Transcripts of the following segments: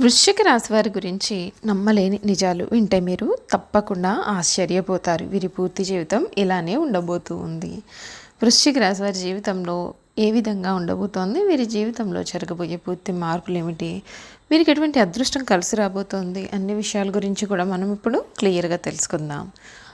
వృశ్చిక రాశి వారి గురించి నమ్మలేని నిజాలు వింటే మీరు తప్పకుండా ఆశ్చర్యపోతారు. వీరి పూర్తి జీవితం ఇలానే ఉండబోతూ ఉంది. వృశ్చిక రాశి వారి జీవితంలో ఏ విధంగా ఉండబోతోంది? వీరి జీవితంలో జరగబోయే పూర్తి మార్పులు ఏమిటి? వీరికి ఎటువంటి అదృష్టం కలిసి రాబోతోంది? అన్ని విషయాల గురించి కూడా మనం ఇప్పుడు క్లియర్గా తెలుసుకుందాం.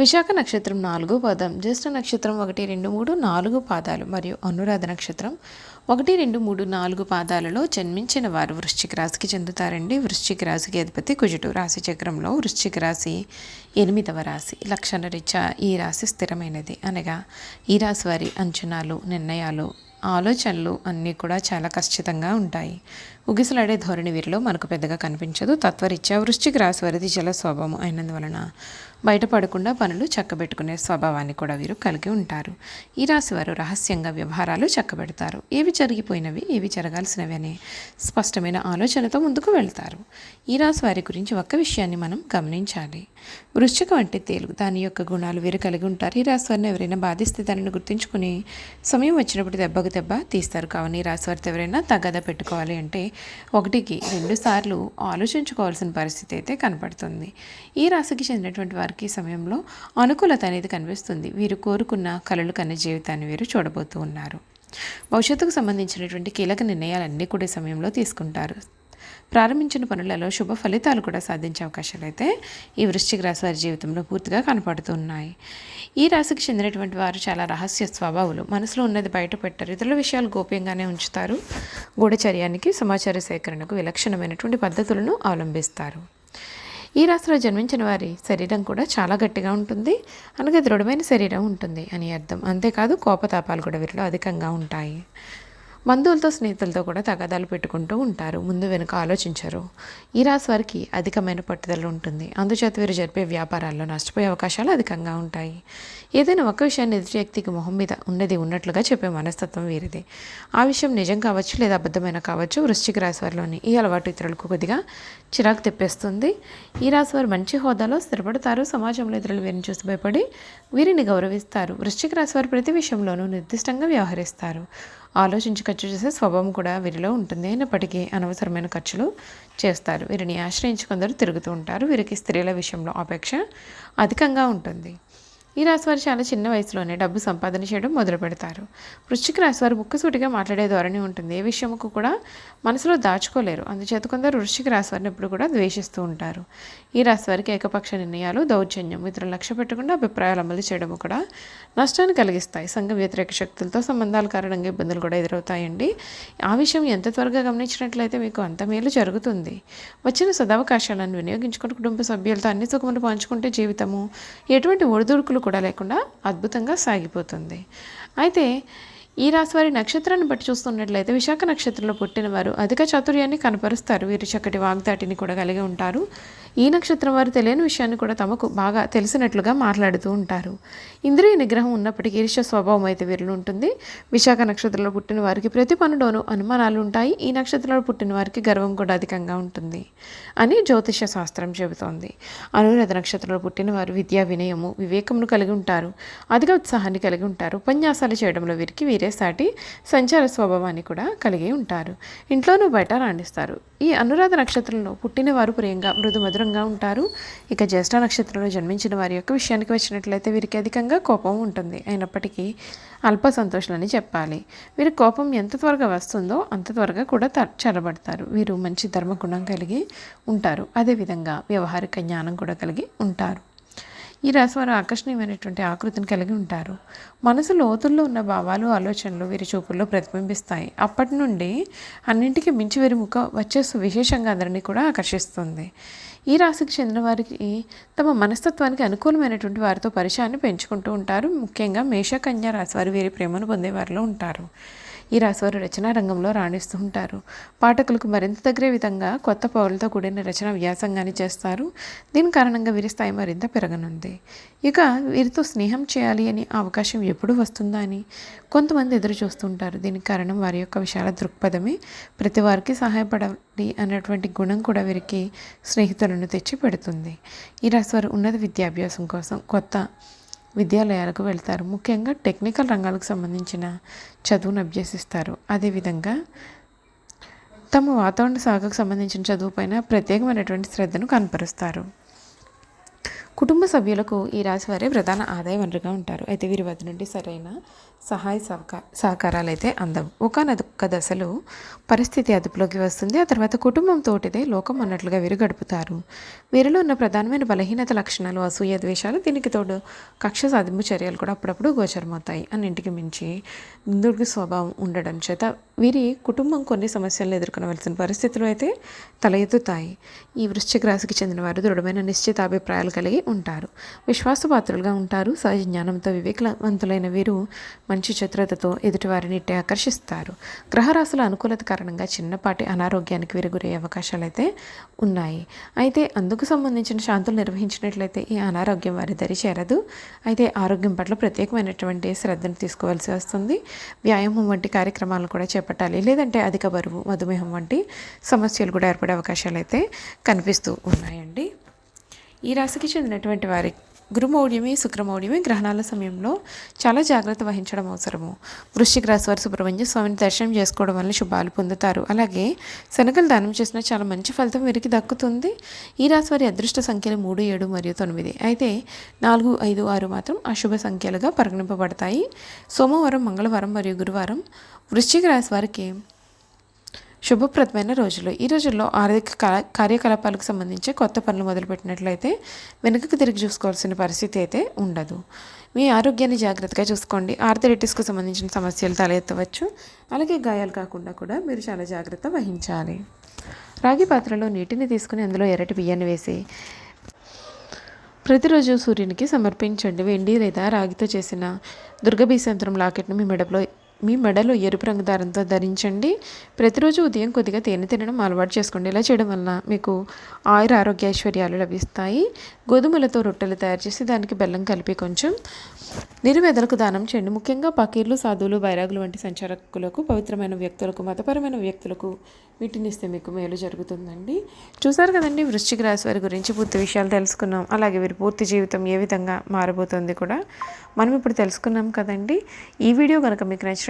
విశాఖ నక్షత్రం నాలుగు పాదం జ్యేష్ఠ నక్షత్రం ఒకటి రెండు మూడు నాలుగు పాదాలు మరియు అనురాధ నక్షత్రం ఒకటి రెండు మూడు నాలుగు పాదాలలో జన్మించిన వారు వృశ్చిక రాశికి చెందుతారండి. వృశ్చిక రాశికి అధిపతి కుజుడు. రాశి చక్రంలో వృశ్చిక రాశి ఎనిమిదవ రాశి. లక్షణ రీత్యా ఈ రాశి స్థిరమైనది అనగా ఈ రాశి వారి అంచనాలు నిర్ణయాలు ఆలోచనలు అన్నీ కూడా చాలా ఖచ్చితంగా ఉంటాయి. ఉగిసలాడే ధోరణి వీరిలో మనకు పెద్దగా కనిపించదు. తత్వరీత్యా వృశ్చిక రాశి వారిది జల స్వభావం అయినందువలన బయటపడకుండా పనులు చక్కబెట్టుకునే స్వభావాన్ని కూడా వీరు కలిగి ఉంటారు. ఈ రాశి వారు రహస్యంగా వ్యవహారాలు చక్కబెడతారు. ఏవి జరిగిపోయినవి ఏవి జరగాల్సినవి అనే స్పష్టమైన ఆలోచనతో ముందుకు వెళ్తారు. ఈ రాశి వారి గురించి ఒక్క విషయాన్ని మనం గమనించాలి. వృశ్చికం అంటే తేలుగు. దాని యొక్క గుణాలు వీరు కలిగి ఉంటారు. ఈ రాశివారిని ఎవరైనా బాధిస్తే దానిని గుర్తుంచుకుని సమయం వచ్చినప్పుడు దెబ్బకు దెబ్బ తీస్తారు. కావున ఈ రాశివారితో ఎవరైనా తగద పెట్టుకోవాలి అంటే ఒకటికి రెండు సార్లు ఆలోచించుకోవాల్సిన పరిస్థితి అయితే కనపడుతుంది. ఈ రాశికి చెందినటువంటి వారికి సమయంలో అనుకూలత అనేది కనిపిస్తుంది. వీరు కోరుకున్న కళలు కన్న జీవితాన్ని వీరు చూడబోతూ ఉన్నారు. భవిష్యత్తుకు సంబంధించినటువంటి కీలక నిర్ణయాలన్నీ కూడా సమయంలో తీసుకుంటారు. ప్రారంభించిన పనులలో శుభ ఫలితాలు కూడా సాధించే అవకాశాలు అయితే ఈ వృశ్చిక రాశి వారి జీవితంలో పూర్తిగా కనపడుతున్నాయి. ఈ రాశికి చెందినటువంటి వారు చాలా రహస్య స్వభావాలు. మనసులో ఉన్నది బయట పెట్టారు ఇతరుల విషయాలు గోప్యంగానే ఉంచుతారు. గూఢచర్యానికి సమాచార సేకరణకు విలక్షణమైనటువంటి పద్ధతులను అవలంబిస్తారు. ఈ రాశిలో జన్మించిన వారి శరీరం కూడా చాలా గట్టిగా ఉంటుంది. అలాగే దృఢమైన శరీరం ఉంటుంది అని అర్థం. అంతేకాదు కోపతాపాలు కూడా వీరిలో అధికంగా ఉంటాయి. బంధువులతో స్నేహితులతో కూడా తగాదాలు పెట్టుకుంటూ ఉంటారు. ముందు వెనుక ఆలోచించరు. ఈ రాశి వారికి అధికమైన పట్టుదల ఉంటుంది. అందుచేత వీరు జరిపే వ్యాపారాల్లో నష్టపోయే అవకాశాలు అధికంగా ఉంటాయి. ఏదైనా ఒక విషయాన్ని ఎదుటి వ్యక్తికి మొహం మీద ఉన్నది ఉన్నట్లుగా చెప్పే మనస్తత్వం వీరిది. ఆ విషయం నిజం కావచ్చు లేదా అబద్ధమైన కావచ్చు వృశ్చిక రాశి వారిలోని ఈ అలవాటు ఇతరులకు కొద్దిగా చిరాకు తెప్పిస్తుంది. ఈ రాశి వారు మంచి హోదాలో స్థిరపడతారు. సమాజంలో ఇతరులు వీరిని చూసి భయపడి వీరిని గౌరవిస్తారు. వృశ్చిక రాశి వారు ప్రతి విషయంలోనూ నిర్దిష్టంగా వ్యవహరిస్తారు. ఆలోచించి ఖర్చు చేసే స్వభావం కూడా వీరిలో ఉంటుంది. అయినప్పటికీ అనవసరమైన ఖర్చులు చేస్తారు. వీరిని ఆశ్రయించి కొందరు తిరుగుతూ ఉంటారు. వీరికి స్త్రీల విషయంలో అపేక్ష అధికంగా ఉంటుంది. ఈ రాశివారు చాలా చిన్న వయసులోనే డబ్బు సంపాదన చేయడం మొదలు పెడతారు. వృశ్చిక రాశివారు ముక్కసూటిగా మాట్లాడే ధోరణి ఉంటుంది. ఏ విషయముకు కూడా మనసులో దాచుకోలేరు. అందుచేత కొందరు వృశ్చిక రాశివారిని ఎప్పుడు కూడా ద్వేషిస్తూ ఉంటారు. ఈ రాశివారికి ఏకపక్ష నిర్ణయాలు దౌర్జన్యం ఇతరులు లక్ష్య పెట్టకుండా అభిప్రాయాలు అమలు చేయడం కూడా నష్టాన్ని కలిగిస్తాయి. సంఘ వ్యతిరేక శక్తులతో సంబంధాల కారణంగా ఇబ్బందులు కూడా ఎదురవుతాయండి. ఆ విషయం ఎంత త్వరగా గమనించినట్లయితే మీకు అంత మేలు జరుగుతుంది. వచ్చిన సదవకాశాలను వినియోగించుకుని కుటుంబ సభ్యులతో అన్ని సుఖములు పంచుకుంటే జీవితము ఎటువంటి ఒడిదుడుకులు కూడా లేకుండా అద్భుతంగా సాగిపోతుంది. అయితే ఈ రాశి వారి నక్షత్రాన్ని బట్టి చూస్తున్నట్లయితే విశాఖ నక్షత్రంలో పుట్టిన వారు అధిక చాతుర్యాన్ని కనపరుస్తారు. వీరు చక్కటి వాగ్దాటిని కూడా కలిగి ఉంటారు. ఈ నక్షత్రం వారు తెలియని విషయాన్ని కూడా తమకు బాగా తెలిసినట్లుగా మాట్లాడుతూ ఉంటారు. ఇంద్రియ నిగ్రహం ఉన్నప్పటికీ ఈర్ష్య స్వభావం అయితే వీరిలో ఉంటుంది. విశాఖ నక్షత్రంలో పుట్టిన వారికి ప్రతి పనులోనూ అనుమానాలు ఉంటాయి. ఈ నక్షత్రంలో పుట్టిన వారికి గర్వం కూడా అధికంగా ఉంటుంది అని జ్యోతిష శాస్త్రం చెబుతోంది. అనురాధ నక్షత్రంలో పుట్టిన వారు విద్యా వినయము వివేకమును కలిగి ఉంటారు. అధిక ఉత్సాహాన్ని కలిగి ఉంటారు. ఉపన్యాసాలు చేయడంలో వీరికి వీరే సాటి సంచార స్వభావాన్ని కూడా కలిగి ఉంటారు. ఇంట్లోనూ బయట రాణిస్తారు. ఈ అనురాధ నక్షత్రంలో పుట్టిన వారు ప్రియంగా మృదు మధురంగా ఉంటారు. ఇక జ్యేష్ఠ నక్షత్రంలో జన్మించిన వారి యొక్క విషయానికి వచ్చినట్లయితే వీరికి అధికంగా కోపం ఉంటుంది. అయినప్పటికీ అల్ప సంతోషాలని చెప్పాలి. వీరి కోపం ఎంత త్వరగా వస్తుందో అంత త్వరగా కూడా త- చల్లబడతారు. వీరు మంచి ధర్మగుణం కలిగి ఉంటారు. అదేవిధంగా వ్యవహారిక జ్ఞానం కూడా కలిగి ఉంటారు. ఈ రాశివారు ఆకర్షణీయమైనటువంటి ఆకృతిని కలిగి ఉంటారు. మనసు లోతుల్లో ఉన్న భావాలు ఆలోచనలు వీరి చూపుల్లో ప్రతిబింబిస్తాయి. అప్పటి నుండి అన్నింటికి మించి వీరి ముఖం వచ్చే విశేషంగా అందరినీ కూడా ఆకర్షిస్తుంది. ఈ రాశికి చెందిన వారికి తమ మనస్తత్వానికి అనుకూలమైనటువంటి వారితో పరిచయాన్ని పెంచుకుంటూ ఉంటారు. ముఖ్యంగా మేష కన్యా రాశి వారు వీరి ప్రేమను పొందేవారిలో ఉంటారు. ఈ రాశివారు రచనా రంగంలో రాణిస్తూ ఉంటారు. పాఠకులకు మరింత దగ్గరే విధంగా కొత్త పౌరులతో కూడిన రచన వ్యాసంగాన్ని చేస్తారు. దీని కారణంగా వీరి స్థాయి మరింత పెరగనుంది. ఇక వీరితో స్నేహం చేయాలి అని అవకాశం ఎప్పుడు వస్తుందా అని కొంతమంది ఎదురు చూస్తుంటారు. దీనికి కారణం వారి యొక్క విశాల దృక్పథమే. ప్రతి వారికి సహాయపడాలి అనేటువంటి గుణం కూడా వీరికి స్నేహితులను తెచ్చి పెడుతుంది ఈ రాశివారు ఉన్నత విద్యాభ్యాసం కోసం కొత్త విద్యాలయాలకు వెళ్తారు. ముఖ్యంగా టెక్నికల్ రంగాలకు సంబంధించిన చదువును అభ్యసిస్తారు. అదేవిధంగా తమ వాతావరణ శాఖకు సంబంధించిన చదువుపైన ప్రత్యేకమైనటువంటి శ్రద్ధను కనపరుస్తారు. కుటుంబ సభ్యులకు ఈ రాశి వారే ప్రధాన ఆదాయ వనరుగా ఉంటారు. అయితే వీరి వద్ద నుండి సరైన సహాయ సహకార సహకారాలు అయితే అందవు. ఒకనొక దశలో పరిస్థితి అదుపులోకి వస్తుంది. ఆ తర్వాత కుటుంబం తోటిదే లోకం అన్నట్లుగా వీరు గడుపుతారు. వీరిలో ఉన్న ప్రధానమైన బలహీనత లక్షణాలు అసూయ ద్వేషాలు దీనికి తోడు కక్ష సాధింపు చర్యలు కూడా అప్పుడప్పుడు గోచరమవుతాయి. అన్నింటికి మించి దుర్గు స్వభావం ఉండడం చేత వీరి కుటుంబం కొన్ని సమస్యలను ఎదుర్కొనవలసిన పరిస్థితులు అయితే తల ఎత్తుతాయి ఈ వృశ్చిక రాశికి చెందిన వారు దృఢమైన నిశ్చితాభిప్రాయాలు కలిగి ఉంటారు. విశ్వాసపాత్రులుగా ఉంటారు. సహజ జ్ఞానంతో వివేకవంతులైన వీరు మంచి చతురతతో ఎదుటివారిని ఇట్టే ఆకర్షిస్తారు. గ్రహరాశుల అనుకూలత కారణంగా చిన్నపాటి అనారోగ్యానికి వీరు గురయ్యే అవకాశాలు అయితే ఉన్నాయి. అయితే అందుకు సంబంధించిన శాంతులు నిర్వహించినట్లయితే ఈ అనారోగ్యం వారి దరి చేరదు. అయితే ఆరోగ్యం పట్ల ప్రత్యేకమైనటువంటి శ్రద్ధను తీసుకోవాల్సి వస్తుంది. వ్యాయామం వంటి కార్యక్రమాలను కూడా చేపట్టాలి లేదంటే అధిక బరువు మధుమేహం వంటి సమస్యలు కూడా ఏర్పడే అవకాశాలు అయితే కనిపిస్తూ ఉన్నాయండి. ఈ రాశికి చెందినటువంటి వారి గురుమౌఢ్యమి శుక్రమౌఢ్యమి గ్రహణాల సమయంలో చాలా జాగ్రత్త వహించడం అవసరము. వృశ్చిక రాశి వారి సుబ్రహ్మణ్య స్వామిని దర్శనం చేసుకోవడం వల్ల శుభాలు పొందుతారు. అలాగే శనగలు దానం చేసిన చాలా మంచి ఫలితం వీరికి దక్కుతుంది. ఈ రాశి వారి అదృష్ట సంఖ్యలు మూడు ఏడు మరియు తొమ్మిది. అయితే నాలుగు ఐదు ఆరు మాత్రం అశుభ సంఖ్యలుగా పరిగణింపబడతాయి. సోమవారం మంగళవారం మరియు గురువారం వృశ్చిక రాశి వారికి శుభప్రదమైన రోజులు. ఈ రోజుల్లో ఆర్థిక కార్యకలాపాలకు సంబంధించి కొత్త పనులు మొదలుపెట్టినట్లయితే వెనుకకు తిరిగి చూసుకోవాల్సిన పరిస్థితి అయితే ఉండదు. మీ ఆరోగ్యాన్ని జాగ్రత్తగా చూసుకోండి. ఆర్థరైటిస్కు సంబంధించిన సమస్యలు తలెత్తవచ్చు. అలాగే గాయాలు కాకుండా కూడా మీరు చాలా జాగ్రత్త వహించాలి. రాగి పాత్రలో నీటిని తీసుకుని అందులో ఎర్రటి బియ్యాన్ని వేసి ప్రతిరోజు సూర్యునికి సమర్పించండి. వెండి లేదా రాగితో చేసిన దుర్గబీసంతరం లాకెట్ను మీ మెడలో మీ మెడలో ఎరుపు రంగు దారంతో ధరించండి. ప్రతిరోజు ఉదయం కొద్దిగా తేనె తినడం అలవాటు చేసుకోండి. ఇలా చేయడం వలన మీకు ఆయుర ఆరోగ్య ఐశ్వర్యాలు లభిస్తాయి. గోధుమలతో రొట్టెలు తయారు చేసి దానికి బెల్లం కలిపి కొంచెం నిరువేదలకు దానం చేయండి. ముఖ్యంగా పకీర్లు సాధువులు బైరాగులు వంటి సంచారకులకు పవిత్రమైన వ్యక్తులకు మతపరమైన వ్యక్తులకు వీటిని ఇస్తే మీకు మేలు జరుగుతుందండి. చూసారు కదండి వృశ్చిక రాశి వారి గురించి పూర్తి విషయాలు తెలుసుకున్నాం. అలాగే వీరి పూర్తి జీవితం ఏ విధంగా మారబోతుంది కూడా మనం ఇప్పుడు తెలుసుకున్నాం కదండి. ఈ వీడియో కనుక మీకు నచ్చిన